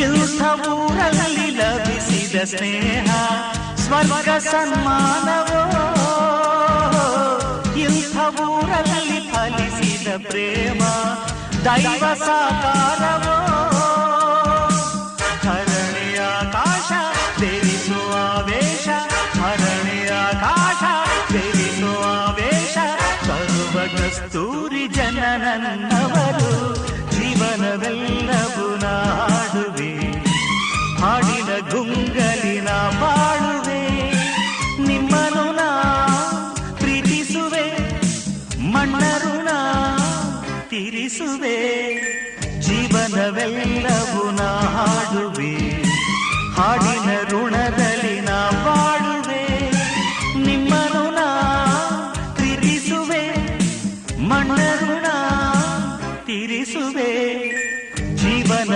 ಇಂಥ ಊರಲ್ಲಿ ಲಭಿಸಿದ ಸ್ನೇಹ ಸ್ವರ್ಗ ಸನ್ಮಾನವೋ ಇಂಥ ಊರಲ್ಲಿ ಫಲಿಸಿದ ಪ್ರೇಮ ದೈವ ಸಾಕಾರವೋ ಹರಣಿಯ ಆಕಾಶ ದೇವಿಸುವ ವೇಷ ಹರಣಿಯ ಆಕಾಶ ದೇವಿಸುವ ವೇಷ ಸರ್ವ ಕಸ್ತೂರಿ ಜನನನ್ನವರು ಜೀವನವೆಲ್ಲವೂ ನಾಡುವೆ ಹಾಡಿನ ಗುಂಗಲಿನ ಬಾಳುವೆ ನಿಮ್ಮನು ನಾ ಪ್ರೀತಿಸುವೆ ನಾ ತಿರಿಸುವೆ, ಜೀವನವೆಲ್ಲವೂ ನಾ ಹಾಡುವೆ. ಹಾಡಿನ ಋಣದಲ್ಲಿ ನಾ ಬಾಳುವೆ ನಿಮ್ಮನು ನಾ ತೀರಿಸುವೆ ಮಣ್ಣರು ನಾ ತಿರಿಸುವೆ, ಜೀವನ